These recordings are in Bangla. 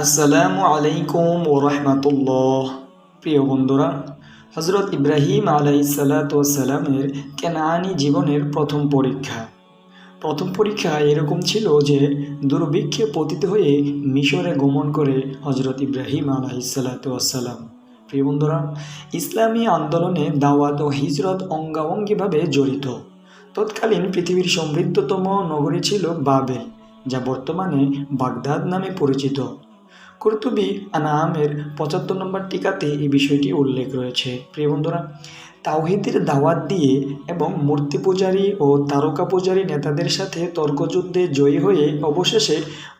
আসসালামু আলাইকুম ও রহমাতুল্লাহ। প্রিয় বন্ধুরা হজরত ইব্রাহিম আলাইসাল্লামের কেনানি জীবনের প্রথম পরীক্ষা। প্রথম পরীক্ষা এরকম ছিল যে, দুর্ভিক্ষে পতিত হয়ে মিশরে গমন করে হজরত ইব্রাহিম আলাইসাল্লাম প্রিয় বন্ধুরা, ইসলামী আন্দোলনে দাওয়াত ও হিজরত অঙ্গাঙ্গিভাবে জড়িত। তৎকালীন পৃথিবীর সমৃদ্ধতম নগরী ছিল বাবেল, যা বর্তমানে বাগদাদ নামে পরিচিত। কুরতুবি আনামের পঁচাত্তর নম্বর টিকাতে এই বিষয়টি উল্লেখ রয়েছে। প্রিয় বন্ধুরা, তাওহিদের দাওয়াত দিয়ে এবং মূর্তি পূজারী ও তারকা পূজারী নেতাদের সাথে তর্কযুদ্ধে জয়ী হয়ে অবশেষে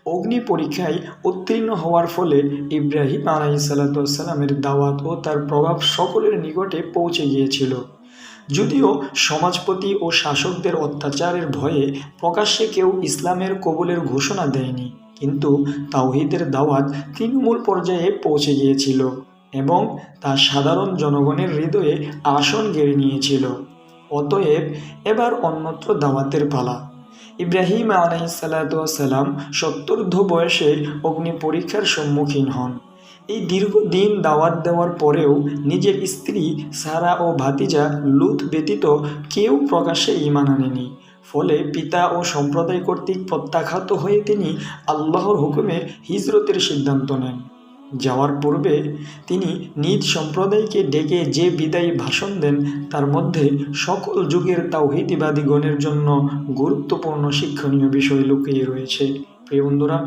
অগ্নি পরীক্ষায় উত্তীর্ণ হওয়ার ফলে ইব্রাহিম আলাইসাল্লামের দাওয়াত ও তার প্রভাব সকলের নিকটে পৌঁছে গিয়েছিল। যদিও সমাজপতি ও শাসকদের অত্যাচারের ভয়ে প্রকাশ্যে কেউ ইসলামের কবুলের ঘোষণা দেয়নি। কিন্তু তাওহিদের দাওয়াত তৃণমূল পর্যায়ে পৌঁছে গিয়েছিল এবং তা সাধারণ জনগণের হৃদয়ে আসন গেড়ে নিয়েছিল। অতএব এবার অন্যত্র দাওয়াতের পালা। ইব্রাহিম আলাইসাল্লাম সত্তর্ধ বয়সে অগ্নি পরীক্ষার সম্মুখীন হন। এই দীর্ঘদিন দাওয়াত দেওয়ার পরেও নিজের স্ত্রী সারা ও ভাতিজা লুত ব্যতীত কেউ প্রকাশ্যে ইমান আনেনি। ফলে পিতা ও সম্প্রদায় কর্তৃক প্রত্যাখ্যাত হয়ে তিনি আল্লাহর হুকুমে হিজরতের সিদ্ধান্ত নেন। যাওয়ার পূর্বে তিনি নিজ সম্প্রদায়কে ডেকে যে বিদায়ী ভাষণ দেন, তার মধ্যে সকল যুগের তাওহিদিবাদীগণের জন্য গুরুত্বপূর্ণ শিক্ষণীয় বিষয় লুকিয়ে রয়েছে। প্রিয় বন্ধুরা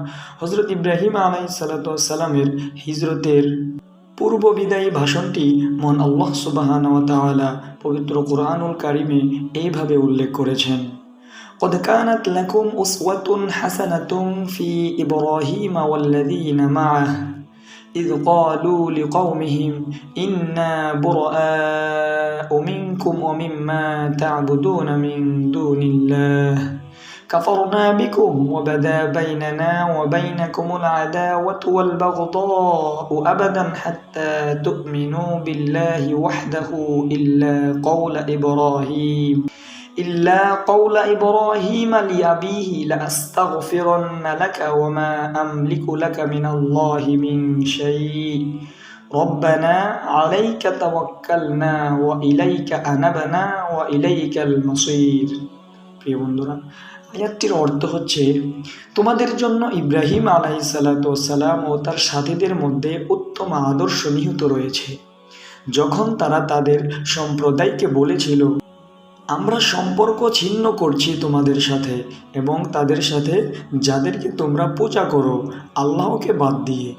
হজরত ইব্রাহিম আলাই সালাতামের হিজরতের পূর্ব বিদায়ী ভাষণটি মন আল্লাহ সুবাহান তাআলা পবিত্র কোরআনুল কারিমে এইভাবে উল্লেখ করেছেন। قد كانت لكم أسوة حسنة في إبراهيم والذين معه إذ قالوا لقومهم إنا براء منكم ومما تعبدون من دون الله كفرنا بكم وبدا بيننا وبينكم العداوة والبغضاء أبدا حتى تؤمنوا بالله وحده إلا قول إبراهيم. إلا قول إبراهيم لأبيه لأستغفرن لك وما أملك لك من الله من شيء ربنا عليك توكلنا وإليك أنبنا وإليك المصير প্রিয় বন্ধুরা আয়াতটির অর্থ হচ্ছে তোমাদের জন্য ইব্রাহিম আলাই সালাম ও তার সাথীদের মধ্যে উত্তম আদর্শ নিহিত রয়েছে যখন তারা তাদের সম্প্রদায়কে বলেছিল আমরা সম্পর্ক ছিন্ন করছি তোমাদের সাথে এবং তাদের সাথে যাদেরকে তোমরা পূজা করো, আল্লাহকে বাদ দিয়ে।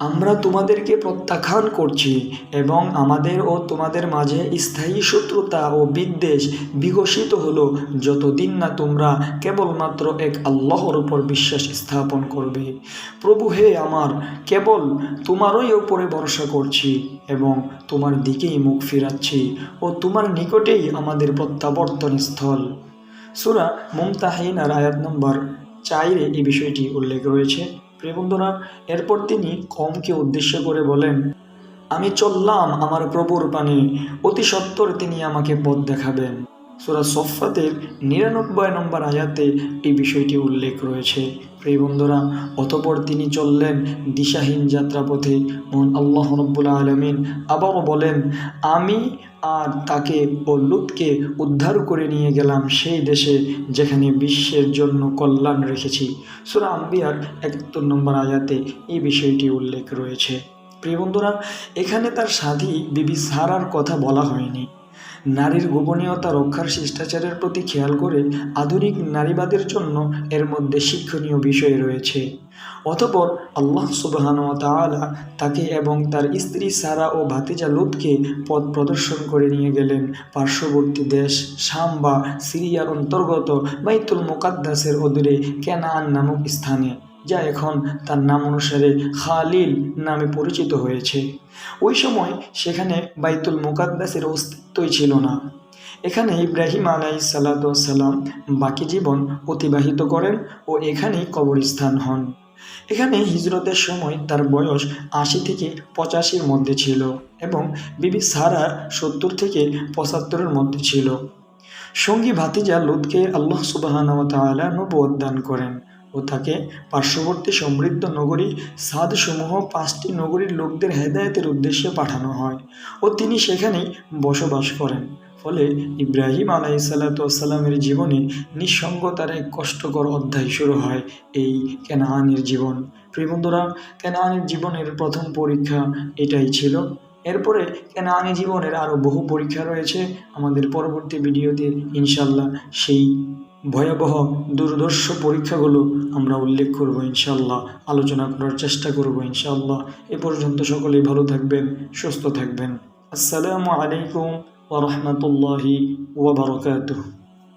আমরা তোমাদেরকে প্রত্যাখ্যান করছি এবং আমাদের ও তোমাদের মাঝে স্থায়ী শত্রুতা ও বিদ্বেষ বিকশিত হলো যতদিন না তোমরা কেবলমাত্র এক আল্লাহর উপর বিশ্বাস স্থাপন করবে। প্রভু হে আমার, কেবল তোমারই ওপরে ভরসা করছি এবং তোমার দিকেই মুখ ফিরাচ্ছি ও তোমার নিকটেই আমাদের প্রত্যাবর্তন স্থল। সুরা মুমতাহিন আর আয়াত নম্বর চাইরে এই বিষয়টি উল্লেখ রয়েছে। বন্ধুরা, এরপর তিনি কমকে উদ্দেশ্য করে বলেন, আমি চললাম আমার প্রভুর পানে অতি সত্বর তিনি আমাকে পথ দেখাবেন। সুরা সফাতের নিরানব্বই নম্বর আয়াতে এই বিষয়টি উল্লেখ রয়েছে। প্রিয় বন্ধুরা, অতপর তিনি চললেন দিশাহীন যাত্রাপথে। মন আল্লাহ রব্বুল্লা আলমিন আবারও বলেন, আমি আর তাকে ও লুতকে উদ্ধার করে নিয়ে গেলাম সেই দেশে যেখানে বিশ্বের জন্য কল্যাণ রেখেছি। সুরা আম্বিয়ার একাত্তর নম্বর আয়াতে এই বিষয়টি উল্লেখ রয়েছে। প্রিয় বন্ধুরা, এখানে তার সাধী বিবি সারার কথা বলা হয়নি। নারীর গোপনীয়তা রক্ষার শিষ্টাচারের প্রতি খেয়াল করে আধুনিক নারীবাদের জন্য এর মধ্যে শিক্ষণীয় বিষয় রয়েছে। অতপর আল্লাহ সুবাহান তালা তাকে এবং তার স্ত্রী সারা ও ভাতিজা লুতকে পথ প্রদর্শন করে নিয়ে গেলেন। পার্শ্ববর্তী দেশ শাম বা সিরিয়ার অন্তর্গত বাইতুল মোকাদ্দাসের অদূরে কেনান নামক স্থানে, যা এখন তার নাম অনুসারে খালিল নামে পরিচিত হয়েছে। ওই সময় সেখানে বাইতুল মুকাদ্দাসের অস্তিত্বই ছিল না। এখানে ইব্রাহিম আলাই সাল্লাম বাকি জীবন অতিবাহিত করেন ও এখানেই কবরস্থান হন। এখানে হিজরতের সময় তার বয়স আশি থেকে পঁচাশির মধ্যে ছিল এবং বিবি সারার সত্তর থেকে পঁচাত্তরের মধ্যে ছিল। সঙ্গী ভাতিজা লুতকে আল্লাহ সুবাহান তালা নবুয়ত দান করেন ও তাকে পার্শ্ববর্তী সমৃদ্ধ নগরী সাদসমূহ পাঁচটি নগরীর লোকদের হেদায়েতের উদ্দেশ্যে পাঠানো হয় ও তিনি সেখানেই বসবাস করেন। ফলে ইব্রাহিম আলাইসাল্লাতামের জীবনে নিঃসঙ্গতার এক কষ্টকর অধ্যায় শুরু হয় এই কেনাহানির জীবন। প্রিয় বন্ধুরা কেনাহানির জীবনের প্রথম পরীক্ষা এটাই ছিল। এরপরে কেনাহানি জীবনের আরও বহু পরীক্ষা রয়েছে। আমাদের পরবর্তী ভিডিওতে ইনশাল্লাহ সেই ভয়াবহ দুর্দর্শ পরীক্ষাগুলো আমরা উল্লেখ করব ইনশাল্লাহ আলোচনা করার চেষ্টা করব ইনশাল্লাহ এ পর্যন্ত সকলেই ভালো থাকবেন, সুস্থ থাকবেন। আসসালামু আলাইকুম warahmatullahi wabarakatuh.